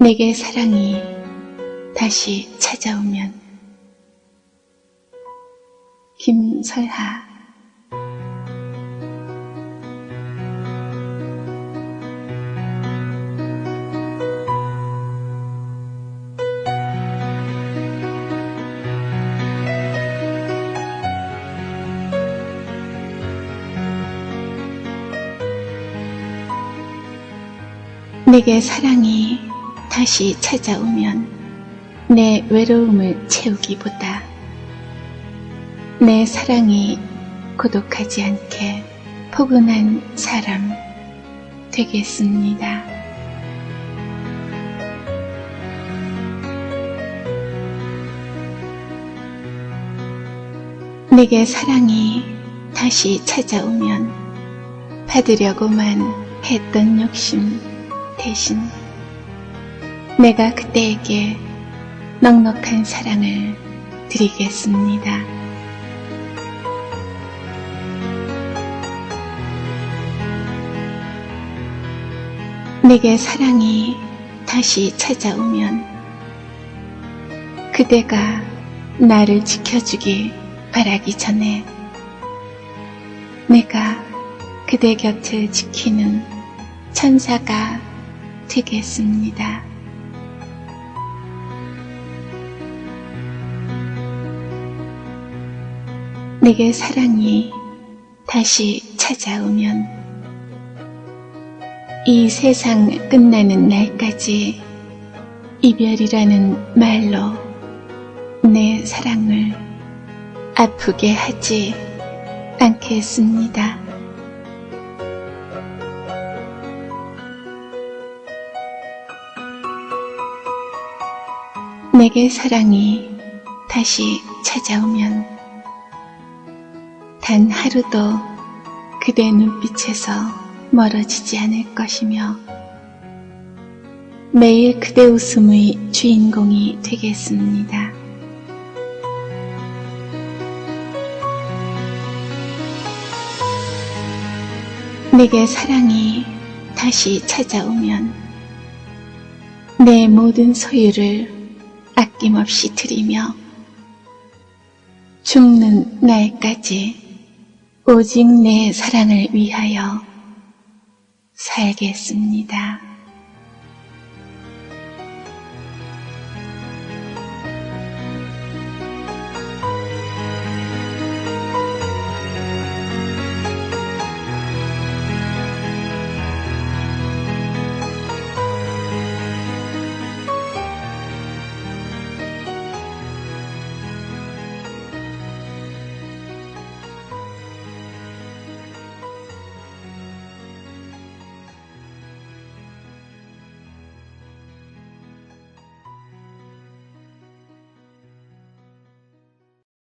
내게 사랑이 다시 찾아오면 김설하. 내게 사랑이 다시 찾아오면 내 외로움을 채우기보다 내 사랑이 고독하지 않게 포근한 사람 되겠습니다. 내게 사랑이 다시 찾아오면 받으려고만 했던 욕심 대신 내가 그때에게 넉넉한 사랑을 드리겠습니다. 내게 사랑이 다시 찾아오면 그대가 나를 지켜주기 바라기 전에 내가 그대 곁을 지키는 천사가 되겠습니다. 내게 사랑이 다시 찾아오면. 이 세상 끝나는 날까지 이별이라는 말로 내 사랑을 아프게 하지 않겠습니다. 내게 사랑이 다시 찾아오면 단 하루도 그대 눈빛에서 멀어지지 않을 것이며 매일 그대 웃음의 주인공이 되겠습니다. 내게 사랑이 다시 찾아오면 내 모든 소유를 아낌없이 드리며 죽는 날까지 오직 내 사랑을 위하여 살겠습니다.